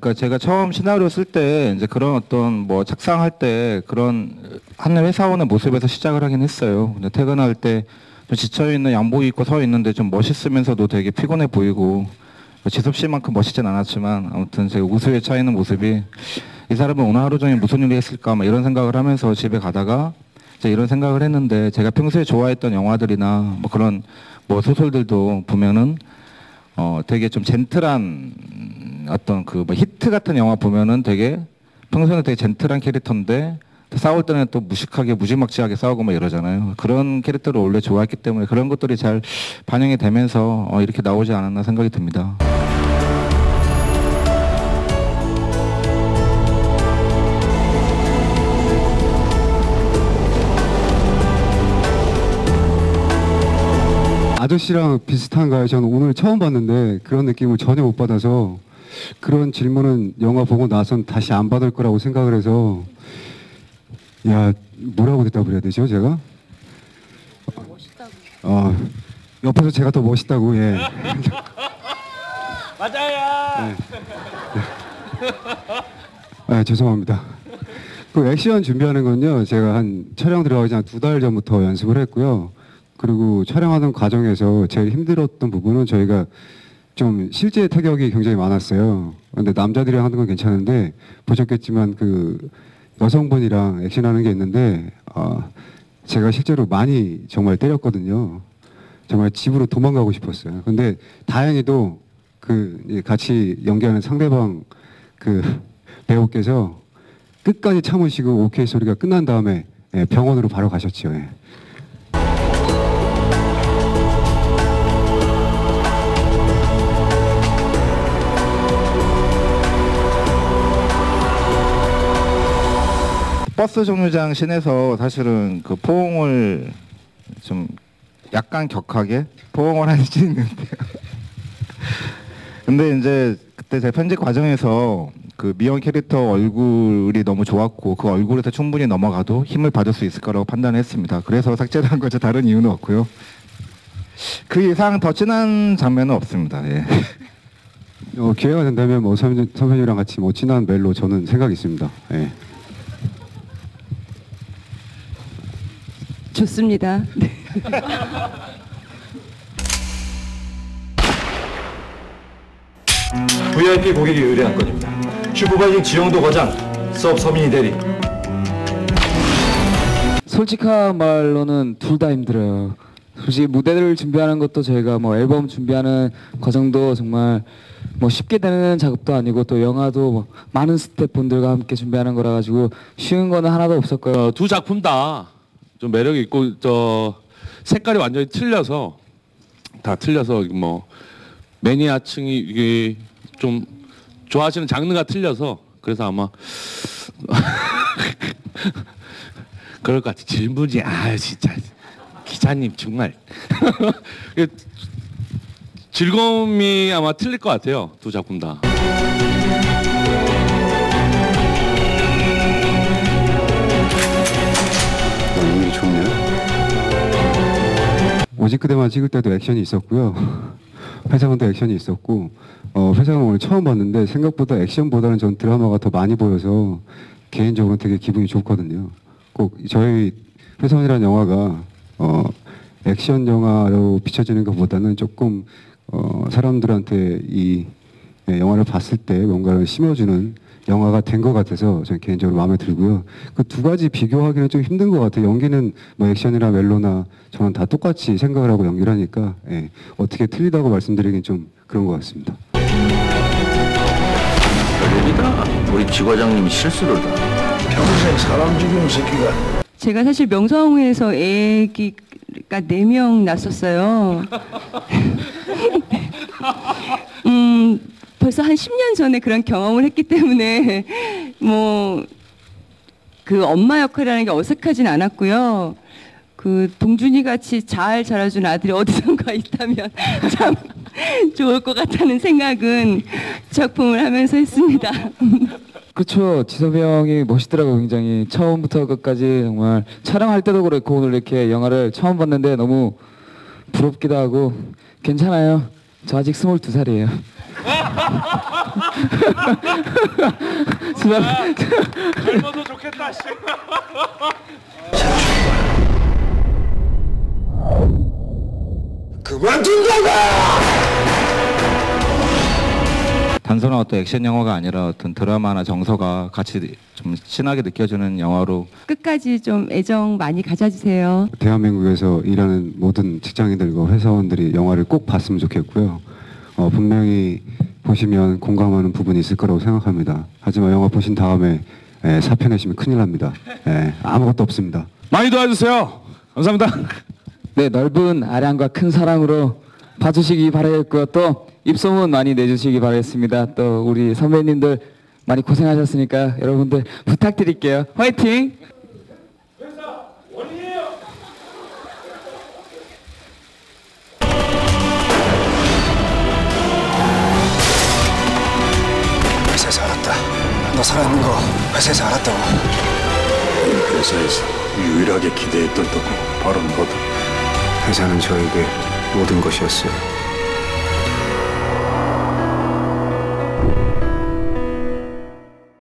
그러니까 제가 처음 시나리오 쓸 때 이제 그런 어떤 뭐 작상할 때 그런 한 회사원의 모습에서 시작을 하긴 했어요. 근데 퇴근할 때 좀 지쳐 있는 양복 입고 서 있는데 좀 멋있으면서도 되게 피곤해 보이고 지섭 씨만큼 멋있진 않았지만 아무튼 제 우수에 차 있는 모습이 이 사람은 오늘 하루 종일 무슨 일을 했을까 막 이런 생각을 하면서 집에 가다가 이제 이런 생각을 했는데 제가 평소에 좋아했던 영화들이나 뭐 그런 뭐 소설들도 보면은 어 되게 좀 젠틀한 어떤 그 뭐 히트 같은 영화 보면은 되게 평소에는 되게 젠틀한 캐릭터인데 싸울 때는 또 무식하게 무지막지하게 싸우고 막 이러잖아요. 그런 캐릭터를 원래 좋아했기 때문에 그런 것들이 잘 반영이 되면서 어 이렇게 나오지 않았나 생각이 듭니다. 아저씨랑 비슷한가요? 저는 오늘 처음 봤는데 그런 느낌을 전혀 못 받아서 그런 질문은 영화 보고 나선 다시 안 받을 거라고 생각을 해서 야 뭐라고 대답을 해야 되죠 제가? 어, 옆에서 제가 더 멋있다고 예. 맞아요. 아, 죄송합니다. 그 액션 준비하는 건요, 제가 한 촬영 들어가기 전 두 달 전부터 연습을 했고요. 그리고 촬영하는 과정에서 제일 힘들었던 부분은 저희가 좀 실제 타격이 굉장히 많았어요. 근데 남자들이랑 하는 건 괜찮은데 보셨겠지만 그 여성분이랑 액션하는 게 있는데 아, 제가 실제로 많이 정말 때렸거든요. 정말 집으로 도망가고 싶었어요. 근데 다행히도 그 같이 연기하는 상대방 그 배우께서 끝까지 참으시고 오케이 소리가 끝난 다음에 예, 병원으로 바로 가셨죠. 예. 버스 정류장 시내에서 사실은 그 포옹을 좀 약간 격하게 포옹을 한 씬이 있는데요. 근데 이제 그때 제 편집 과정에서 그 미연 캐릭터 얼굴이 너무 좋았고 그 얼굴에서 충분히 넘어가도 힘을 받을 수 있을 거라고 판단했습니다. 그래서 삭제를 한 거죠. 다른 이유는 없고요. 그 이상 더 진한 장면은 없습니다. 예. 어, 기회가 된다면 뭐 선배, 선배님이랑 같이 뭐 친한 멜로 저는 생각이 있습니다. 예. 좋습니다. 네. VIP 고객이 의뢰한 건입니다. 슈퍼바이징 지영도 과장, 수업 서민이 대리. 솔직한 말로는 둘 다 힘들어요. 솔직히 무대를 준비하는 것도 저희가 뭐 앨범 준비하는 과정도 정말 뭐 쉽게 되는 작업도 아니고 또 영화도 뭐 많은 스태프분들과 함께 준비하는 거라 가지고 쉬운 거는 하나도 없었고요. 어, 두 작품 다 좀 매력이 있고 저 색깔이 완전히 틀려서 다 틀려서 뭐 매니아층이 이게 좀 좋아하시는 장르가 틀려서 그래서 아마 그럴 것 같아. 질문이 아 진짜. 기자님 정말. 즐거움이 아마 틀릴 것 같아요. 두 작품 다. 오직 그대만 찍을 때도 액션이 있었고요. 회사원도 액션이 있었고 어, 회사원 오늘 처음 봤는데 생각보다 액션보다는 전 드라마가 더 많이 보여서 개인적으로 되게 기분이 좋거든요. 꼭 저희 회사원이라는 영화가 어, 액션 영화로 비춰지는 것보다는 조금 어, 사람들한테 이 예, 영화를 봤을 때 뭔가를 심어주는 영화가 된 것 같아서 저는 개인적으로 마음에 들고요. 그 두 가지 비교하기는 좀 힘든 것 같아요. 연기는 뭐 액션이나 멜로나 저는 다 똑같이 생각을 하고 연기를 하니까 예, 어떻게 틀리다고 말씀드리긴 좀 그런 것 같습니다. 별일이다. 우리 지 과장님이 실수를 다. 평생 사람 죽이는 새끼가 제가 사실 명성에서 애기가 네명 낳았었어요. 음, 벌써 한 10년 전에 그런 경험을 했기 때문에 뭐 그 엄마 역할이라는 게 어색하진 않았고요. 그 동준이 같이 잘 자라준 아들이 어디선가 있다면 참 좋을 것 같다는 생각은 작품을 하면서 했습니다. 그렇죠. 지섭이 형이 멋있더라고요. 굉장히 처음부터 끝까지 정말 촬영할 때도 그렇고 오늘 이렇게 영화를 처음 봤는데 너무 부럽기도 하고 괜찮아요. 저 아직 22살이에요. 젊어도 좋겠다. 씨. 단순한 어떤 액션 영화가 아니라 어떤 드라마나 정서가 같이 좀 친하게 느껴지는 영화로 끝까지 좀 애정 많이 가져주세요. 대한민국에서 일하는 모든 직장인들과 회사원들이 영화를 꼭 봤으면 좋겠고요. 어, 분명히 보시면 공감하는 부분이 있을 거라고 생각합니다. 하지만 영화 보신 다음에 예, 사표 내시면 큰일 납니다. 예, 아무것도 없습니다. 많이 도와주세요. 감사합니다. 네, 넓은 아량과 큰 사랑으로 봐주시기 바라겠고요. 또 입소문 많이 내주시기 바라겠습니다. 또 우리 선배님들 많이 고생하셨으니까 여러분들 부탁드릴게요. 화이팅! 너 살아있는 거 회사에서 알았다고. 이 회사에서 유일하게 기대했던 덕후 바로 너다. 회사는 저에게 모든 것이었어요.